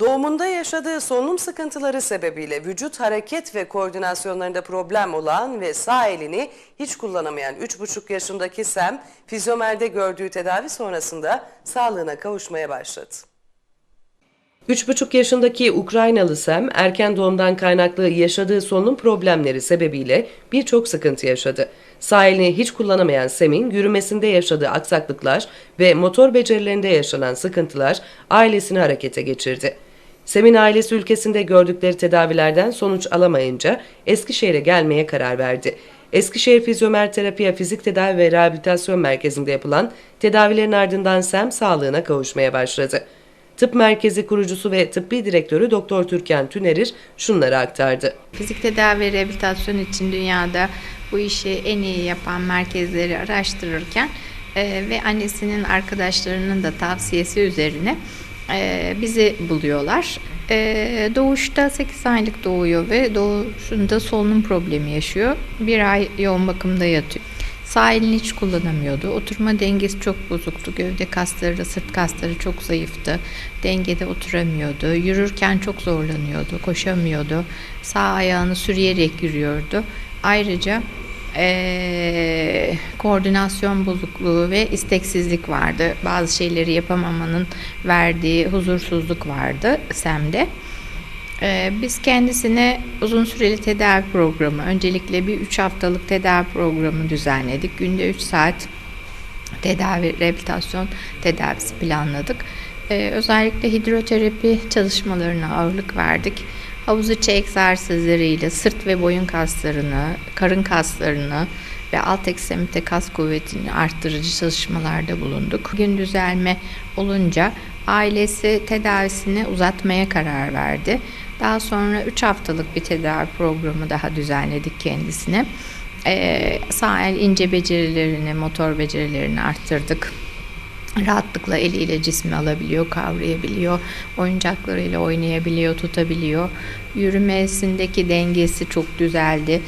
Doğumunda yaşadığı solunum sıkıntıları sebebiyle vücut hareket ve koordinasyonlarında problem olan ve sağ elini hiç kullanamayan 3,5 yaşındaki Sem, fizyomerde gördüğü tedavi sonrasında sağlığına kavuşmaya başladı. 3,5 yaşındaki Ukraynalı Sem, erken doğumdan kaynaklı yaşadığı solunum problemleri sebebiyle birçok sıkıntı yaşadı. Sağ elini hiç kullanamayan Sem'in yürümesinde yaşadığı aksaklıklar ve motor becerilerinde yaşanan sıkıntılar ailesini harekete geçirdi. Sem'in ailesi ülkesinde gördükleri tedavilerden sonuç alamayınca Eskişehir'e gelmeye karar verdi. Eskişehir Fizyomer Terapiya Fizik Tedavi ve Rehabilitasyon Merkezi'nde yapılan tedavilerin ardından Sem sağlığına kavuşmaya başladı. Tıp Merkezi kurucusu ve tıbbi direktörü Doktor Türkan Tünerir şunları aktardı. Fizik tedavi ve rehabilitasyon için dünyada bu işi en iyi yapan merkezleri araştırırken e, ve annesinin arkadaşlarının da tavsiyesi üzerine e, bizi buluyorlar. E, doğuşta 8 aylık doğuyor ve doğuşunda solunum problemi yaşıyor. Bir ay yoğun bakımda yatıyor. Sağ elini hiç kullanamıyordu. Oturma dengesi çok bozuktu. Gövde kasları, sırt kasları çok zayıftı. Dengede oturamıyordu. Yürürken çok zorlanıyordu. Koşamıyordu. Sağ ayağını sürüyerek yürüyordu. Ayrıca eee, koordinasyon bozukluğu ve isteksizlik vardı. Bazı şeyleri yapamamanın verdiği huzursuzluk vardı Sem'de. Ee, Biz kendisine uzun süreli tedavi programı, öncelikle bir 3 haftalık tedavi programı düzenledik. Günde 3 saat tedavi, rehabilitasyon tedavisi planladık. Ee, özellikle hidroterapi çalışmalarına ağırlık verdik. Havuz içi egzersizleriyle sırt ve boyun kaslarını, karın kaslarını ve alt ekstremite kas kuvvetini arttırıcı çalışmalarda bulunduk. Gün düzelme olunca ailesi tedavisini uzatmaya karar verdi. Daha sonra 3 haftalık bir tedavi programı daha düzenledik kendisine. Ee, sağ el ince becerilerini, motor becerilerini arttırdık rahatlıkla eliyle cismi alabiliyor, kavrayabiliyor, oyuncaklarıyla oynayabiliyor, tutabiliyor. Yürümesindeki dengesi çok düzeldi.